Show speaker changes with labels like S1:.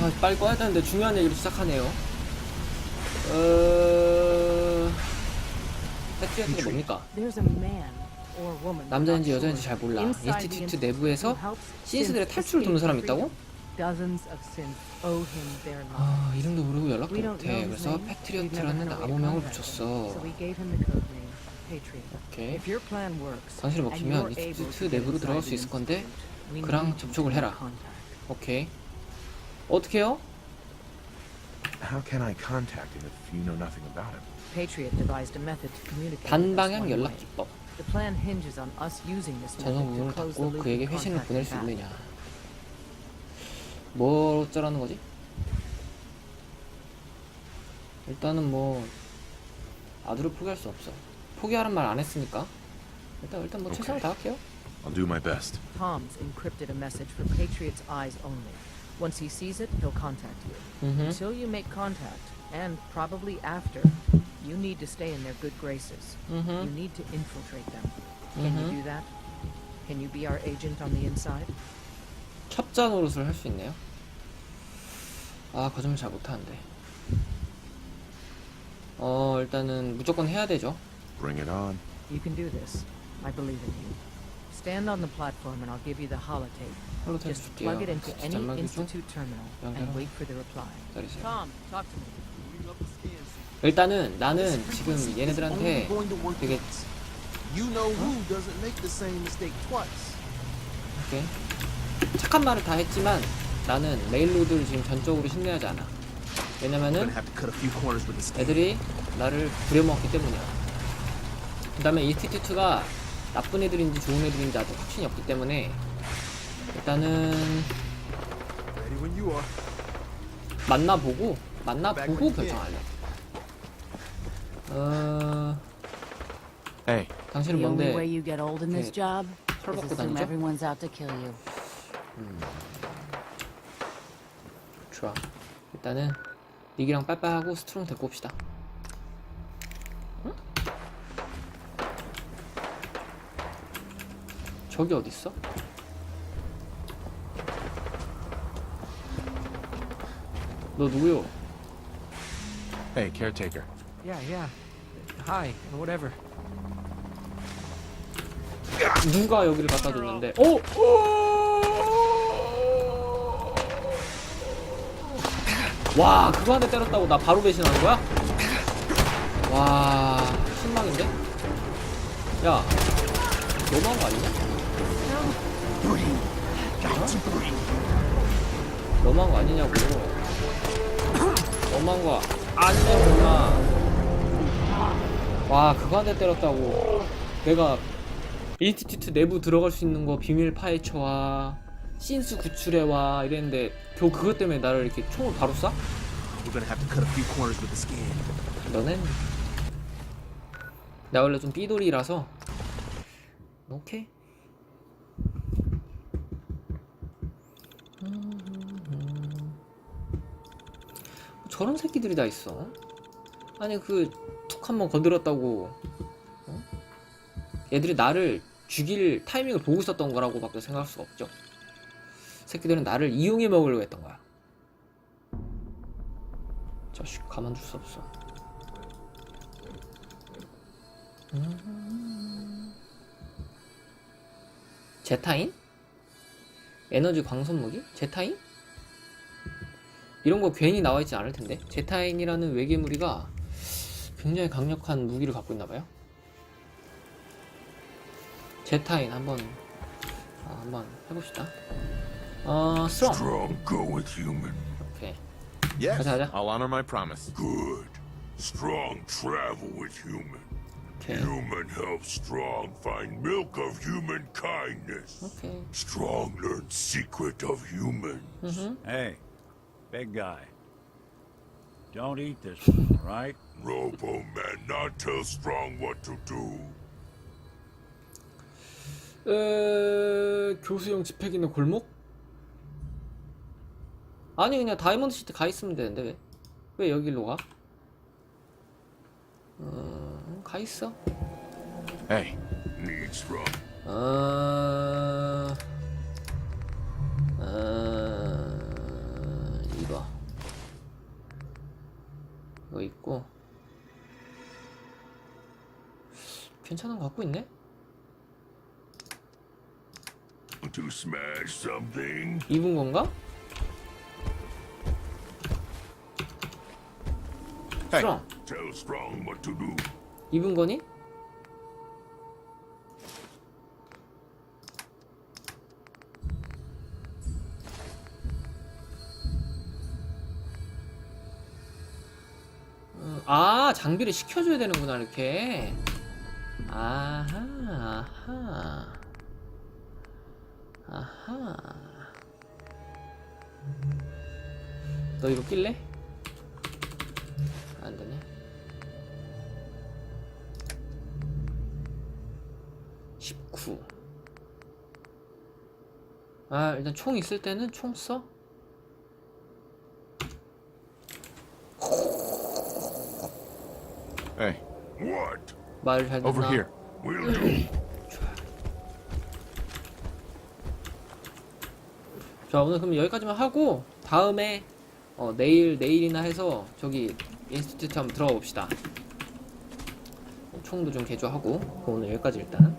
S1: 아, 빨리 꺼야 되는데 중요한 얘기를 시작하네요. 어... 패트리어트가 뭡니까?
S2: There's a man or woman.
S1: 남자인지 여자인지 잘 몰라. 인스티튜트
S2: institute
S1: 내부에서
S2: synths
S1: 탈출을 도는
S2: escape
S1: 사람이. 있다고? 아, 이름도 모르고 연락도 못해. 그래서 패트리어트라는
S2: to
S1: 암호명을. 붙였어. 오케이. 당신이 먹히면 인스티튜트 내부로 들어갈 수
S2: the
S1: 있을 건데 그랑 접촉을 해라. 오케이. 어떻게 해요?
S3: How can I contact him if you know nothing about him?
S2: Patriot devised a method to communicate with us
S1: 단방향
S2: one
S1: 연락
S2: way.
S1: 기법.
S2: The plan hinges on us using this method
S1: 전송
S2: to
S1: 부분을
S2: close the
S1: 닫고
S2: loop
S1: 그에게
S2: of
S1: 회신을
S2: contact
S1: 보낼 수
S2: back.
S1: 있느냐. 뭐 어쩌라는 거지? 일단은 뭐 아두를 포기할 수 없어. 포기하란 말안 했으니까 일단 일단 뭐 최선을
S3: 오케이.
S1: 다할게요.
S3: I'll do my best.
S2: Tom's encrypted a message for Patriot's eyes only. Once he sees it, he'll contact you.
S1: 음.
S2: Until you make contact, and probably after, you need to stay in their good graces. You
S1: 음.
S2: need to infiltrate them. Can you do that? Can you be our agent on the inside?
S1: 첩자 노릇을 할 수 있네요. 아 거짓말 잘 못하는데. 어 일단은 무조건 해야 되죠.
S3: Bring it on.
S2: You can do this. I believe in you. Stand on the platform and I'll give you the holotape.
S1: 홀로테이프
S2: Just
S1: 줄게요.
S2: plug it into any
S1: 잔말기 중
S2: institute terminal and
S1: 연결하고.
S2: wait for the reply.
S1: 기다리세요.
S2: Tom, talk to me.
S1: 일단은 나는 지금 얘네들한테 되게
S4: You know who doesn't make the same mistake twice.
S1: 이렇게 착한 말을 다 했지만 나는 레일로드를 지금 전적으로 신뢰하지 않아.
S4: Gonna
S1: 왜냐면은
S4: have to cut a few corners with this.
S1: 애들이 나를 부려먹기 때문이야. 그 다음에 인스티튜트가 나쁜 애들인지 좋은 애들인지 아직 확신이 없기 때문에 일단은. 만나보고 만나보고 결정할래. 어
S3: Hey,
S1: 당신은
S5: The only way
S1: 뭔데
S5: you get old in this
S1: Okay.
S5: job
S1: 털
S5: is
S1: 받고
S5: assume
S1: 다니죠?
S5: everyone's out to kill you.
S1: 좋아. 일단은 닉이랑 빠빠하고 스트롱 데리고 옵시다. 저기 어디 있어? 너 누구요?
S3: hey, caretaker.
S6: Yeah, yeah. Hi, whatever.
S1: 누가 여기를 갖다 줬는데? 오! 와, 그거 한 대 때렸다고 나 바로 배신하는 거야? 와, 신망인데? 야, 너무한 거 아니냐? 어? 너무한 거 아니냐고. 너무한 거 아니냐고, 임마. 와, 그거 한대 때렸다고. 내가 인스티튜트 내부 들어갈 수 있는 거 비밀 파헤쳐와 신수 구출해와 이랬는데 겨우 그것 때문에 나를 이렇게 총을 바로 쏴?
S4: We're gonna have to cut a few corners with this game.
S1: 너넨 나 원래 좀 삐돌이라서 오케이 저런 새끼들이 다 있어? 아니 그 툭 한번 건드렸다고 어? 얘들이 나를 죽일 타이밍을 보고 있었던 거라고 밖에 생각할 수가 없죠. 새끼들은 나를 이용해 먹으려고 했던 거야. 자식 가만둘 수 없어. 제타인? 에너지 광선 무기? 제타인? 이런 거 괜히 나와 있지 않을 텐데. 제타인이라는 외계 무리가 굉장히 강력한 무기를 갖고 있나 봐요. 제타인 한번 아, 한번 해봅시다. 어.
S7: Strong go with human.
S1: 오케이.
S3: Yes,
S1: 가자, 가자.
S3: I'll honor my promise.
S7: Good. Strong travel with human.
S1: 오케이.
S7: Human helps strong find milk of human kindness.
S1: 오케이.
S7: Strong learns secret of human.
S8: Hey, big guy. Don't eat this one, all right?
S7: Robo man not tell strong what to do.
S1: 에... 교수형 집회 있는 골목? 아니 그냥 다이몬드 시티 가 있으면 되는데 왜? 왜 여기로 가? 어... 가 있어.
S3: Hey,
S7: Need strong.
S1: 어... 어... 이거 거 있고 괜찮은 거 갖고 있네?
S7: To smash something?
S1: 입은 건가?
S3: Hey.
S1: strong
S7: Tell Strong what to do.
S1: 입은 거니? 음, 아 장비를 시켜줘야 되는구나 이렇게 아하 아하 아하 너 이거 낄래? 안 되네 19. 아, 일단 총 있을 때는 총 써?
S3: Hey,
S7: What?
S1: 말을 잘 듣나?
S3: over here.
S7: Will do.
S1: 자, 오늘 그럼 여기까지만 하고 다음에 어, 내일 내일이나 해서 저기 인스티튜트 한번 들어가 봅시다. 총도 좀 개조하고 오늘 여기까지 일단.